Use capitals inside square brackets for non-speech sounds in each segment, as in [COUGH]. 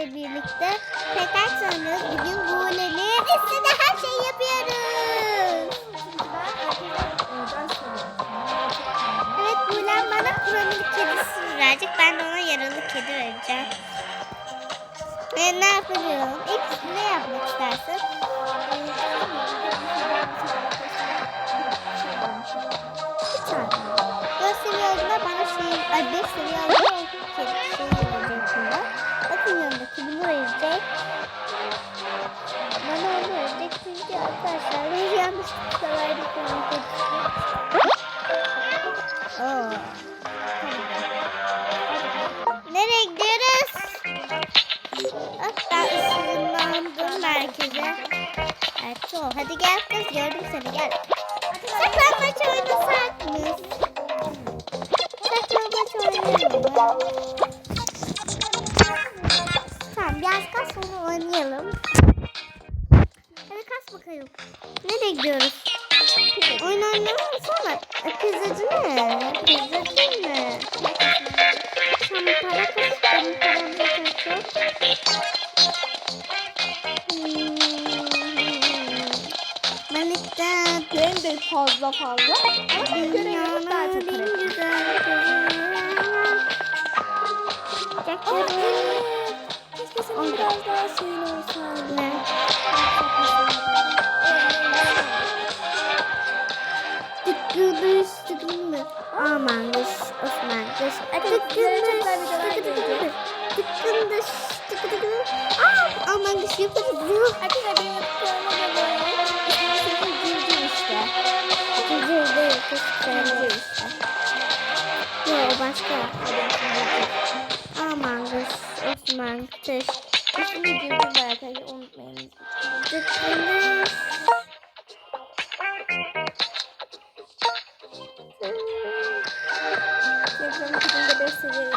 ile birlikte tekrar oynuyoruz. Bugün Buğule'nin üstünde her şeyi yapıyoruz. Evet Buğulen bana kronik kedisi verecek. Ben de ona yaralı kedi vereceğim. Ve ne yapıyorum? İlk ne yapmak istersin? Arkadaşlar biz yanlışlıkla verdik. Oo. Nereye gidiyoruz? Hatta ışınlandım merkeze. O. Hadi gel kız gördüm seni gel. Saklanmaç oynasak mı? Saklanmaç oynayalım? Tamam biraz kas sonra oynayalım bakalım. Nereye gidiyoruz? Oyun oynamıyoruz ama pizzacı ne? Pizzacı ne? Tam para kastım. Paramı kastım. Ben işte ben de fazla fazla. Ama ben görüyorum daha çok para. Keşke senin biraz daha şeyin olsaydı. Ne? Kırmızı değil? Aman kız, Osman kız. Tıkındış, tıkındış, Aa, aman kız yukarı Aman kız, Osman kız. İsmi güldü zaten, unutmayın. Ben kadında 5 seviye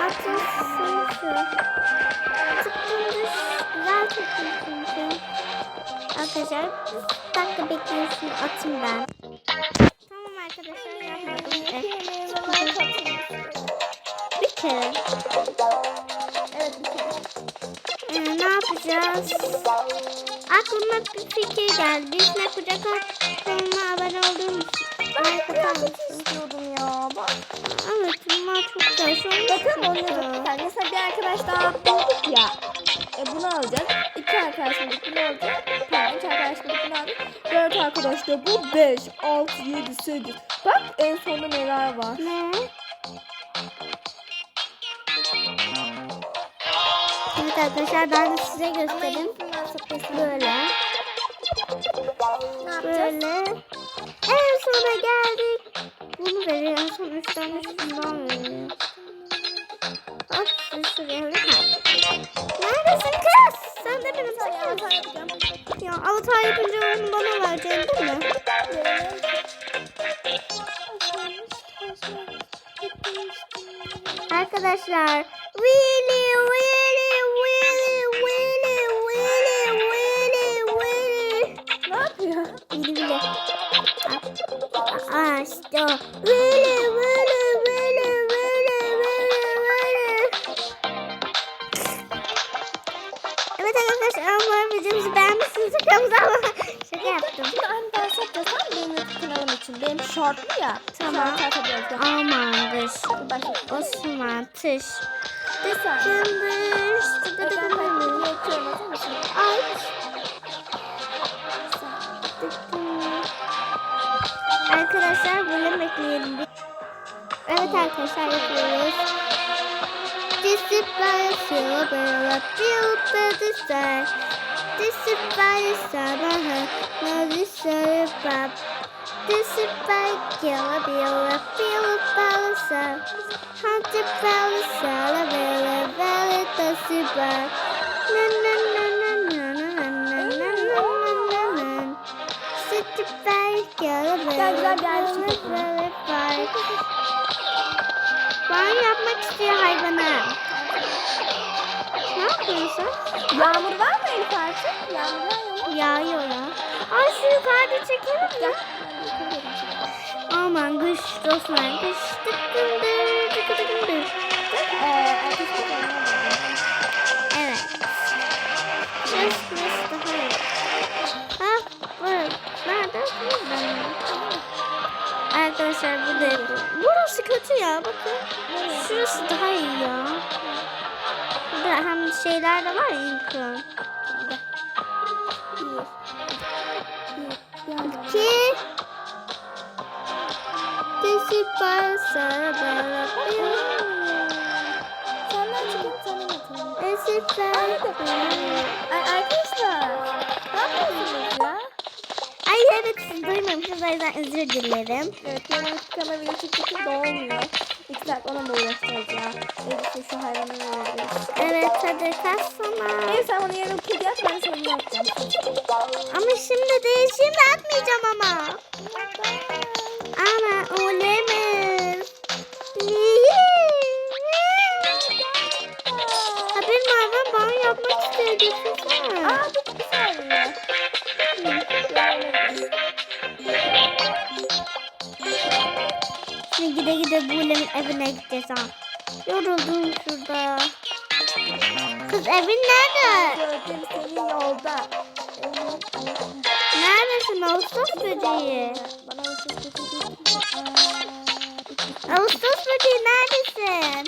Atın sınıfı. Tıklımda güzel çektim çünkü. Arkadaşlar bir dakika bekleyin şunu ben. Tamam arkadaşlar yapmadım. Bir kere. Bir kere yapacağız? Aklıma bir fikir geldi. Büyüsüne kucak atmama abone olduğum için. Atar Kıyafet istiyordum ya. Bak. Evet bunlar çok güzel. Şu an Bakın onu yapacağız. Mesela bir arkadaş daha bulduk ya. E bunu alacak. İki arkadaş bulduk bunu alacak. Pardon üç arkadaş bulduk bunu alacak. Dört arkadaş da bu. Beş, altı, yedi, sekiz. Bak en sonunda neler var. Ne? Evet arkadaşlar ben de size göstereyim. Böyle. Böyle. En sona geldik. Bunu veriyor. En son üç tane şundan veriyor. Bak şuraya. Neredesin kız? Sen de benim yapacağım. Ya avatar yapınca onu bana vereceksin değil mi? Arkadaşlar Willy Willy Aa işte o. Willy Willy Willy Willy Willy Willy Evet arkadaşlar umarım videomuzu beğenmişsiniz. Kanalımıza abone Şaka yaptım. Şimdi aynı ders yapacağız benim kanalım için. Benim shortlu ya. Tamam. Short atabiliyoruz. Bak, Amandır. Başla. Osman tış. Bir saniye. Tıkındır. Ekran kaydını yapıyorum. Hazır mısın? Aç. arkadaşlar bölüm ekleyelim. Evet arkadaşlar yapıyoruz. This is a silver, a beautiful design. This is by the summer, no this is This is killer, bill, a feel of balance. Hunted the sun, a valley, valley, does it by. No, no, no, Güzel güzel gelmişsin. Banyo yapmak istiyor hayvanı. Ne yapıyorsun? Yağmur var mı Elif artık? Yağmur var? Yağıyor ya. Ay şu yukarıda çekelim ya. Aman kış dostlar kış tıkkındır tıkkındır. Ee, evet. Kış. Arkadaşlar bu da Burası kötü ya bakın. Şurası daha iyi ya. Burada hem şeyler de var ya inkron. Bir. Bir. Bir. Ki Desi pasa bala Senden çıkın sana yatırım. Desi pasa o yüzden özür dilerim. Evet benim tıkama video çıktıkça da olmuyor. İki dakika onunla uğraşacağız ya. Elbise şu hayvanı veririz. Evet hadi kalsana. Neyse sen onu yarın kedi yap ben sana bunu yapacağım. Ama şimdi değil şimdi atmayacağım. Ama evine gideceğiz ha. Yoruldum şurada. Kız evin nerede? Gördüm seni yolda. Neredesin Ağustos böceği? Ağustos böceği neredesin?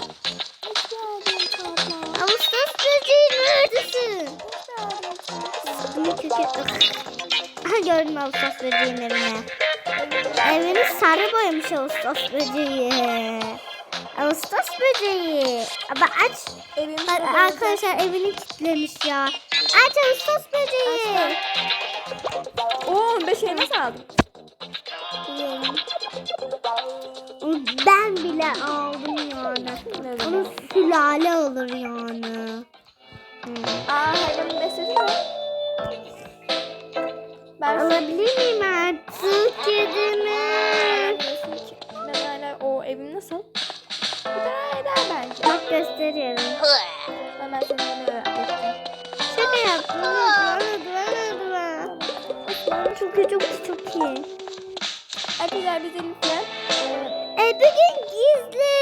Ağustos böceği neredesin? Kötü... Aha gördüm Ağustos böceğin evini. Evini sarı boyamış Ağustos böceği. Ağustos böceği. Ama aç. Evimiz Ar- Arkadaşlar evini kilitlemiş ya. Aç Ağustos böceği. Oo 5 elmas aldım. Ben bile aldım yani. Onun sülale olur yani. Hmm. Aa hayvanın besledin mi? Ben Alabilir miyim artık kedimi? Hemen seni yine öğreteceğim. Şaka yaptım. Hadi hadi hadi. Çok iyi çok iyi çok iyi. Arkadaşlar biz Elif'le e, E bugün gizli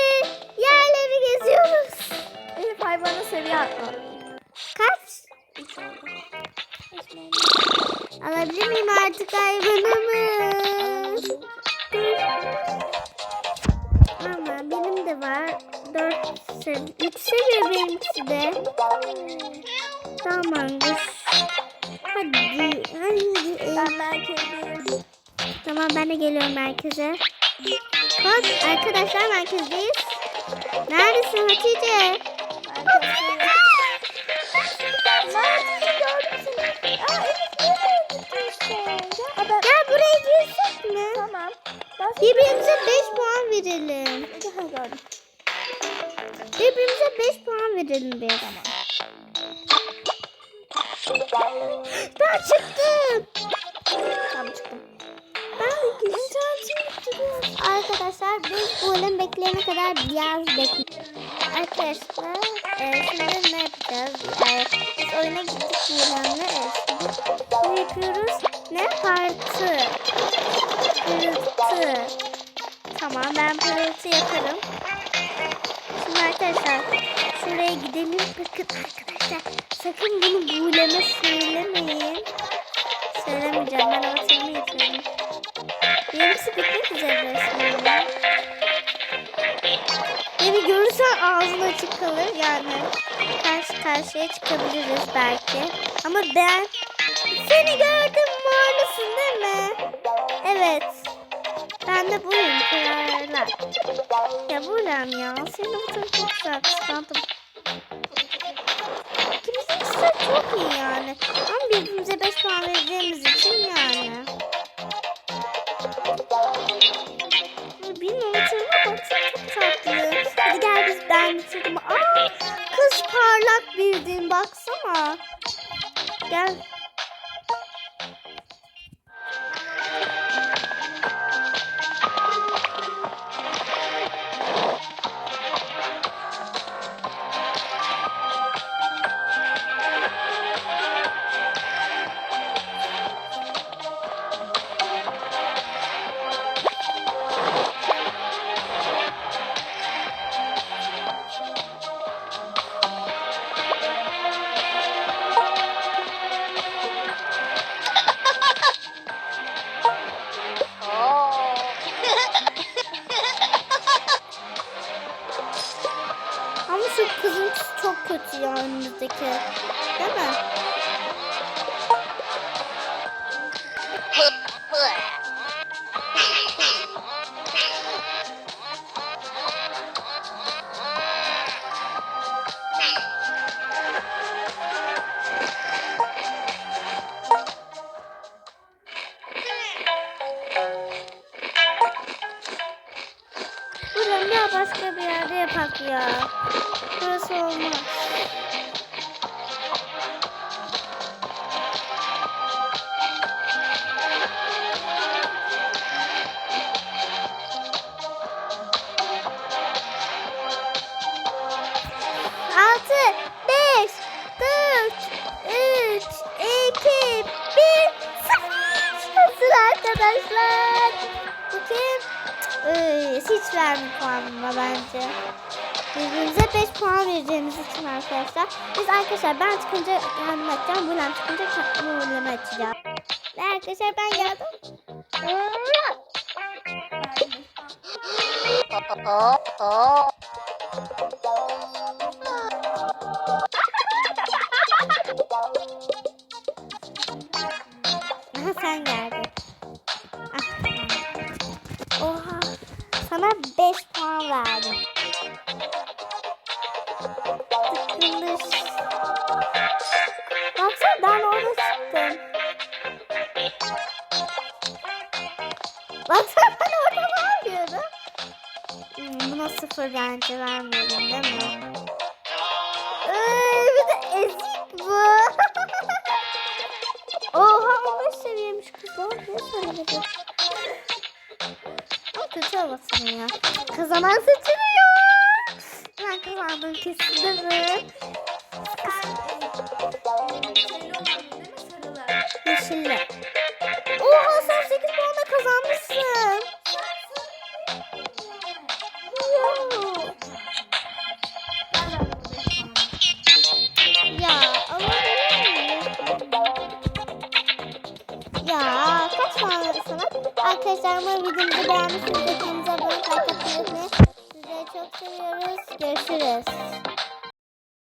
yerleri geziyoruz. Elif hayvanı seviye atladı. Kaç? Üç oldu. Alabilir miyim artık hayvanımı? Üç seviye benimkisi de. Tamamdır. Hadi. Hadi. Ben merkezdeyim. Tamam ben de geliyorum merkeze. Bak arkadaşlar merkezdeyiz. Neredesin Hatice? Gel. Buraya girsek mi? Tamam. Birbirimize 5 puan verelim. Gördüm. Birbirimize 5 puan verelim bir. Tamam. Ben çıktım. Tamam çıktım. Ben internetim Arkadaşlar biz ölüm bekleyene kadar biraz bekleyelim. Arkadaşlar e, şimdi ne yapacağız? E, biz oyuna gittik Buğrem'le. E, şimdi ne yapıyoruz? Ne? Parti. Pırıltı. Tamam ben pırıltı yaparım. Şimdi arkadaşlar şuraya gidelim. Bakın arkadaşlar sakın bunu Buğrem'e söylemeyin. Söylemeyeceğim ben ortamı yitirdim. Yenisi bitmek üzere resmen. Beni görürsen ağzın açık kalır yani. Karşı karşıya çıkabiliriz belki. Ama ben seni gördüm morlusun değil mi? Evet. Ben de buyum kıyarlar. Ya buram ya. Senin bu tarafı çok güzel kıskandım. İkimizin ikisi çok iyi yani. Ama birbirimize 5 puan vereceğimiz için yani. Bilmiyorum tırma baksana çok tatlı. Hadi gel biz ben bitirdim. Aa kız parlak bildiğin baksana. Gel. Hiç verme puanıma bence. Birbirimize 5 puan vereceğimiz için arkadaşlar. Biz arkadaşlar ben çıkınca kendim açacağım. Bulan çıkınca kendim açacağım. Ve arkadaşlar ben geldim. Aha [LAUGHS] bence vermiyorum değil mi? Ee, bir de ezik bu. [LAUGHS] Oha 15 seviyemiş kızlar. Ne söyledim? Ama kötü havasını ya. Kazanan seçiliyor. Ben kazandım kesin değil mi? Yeşille.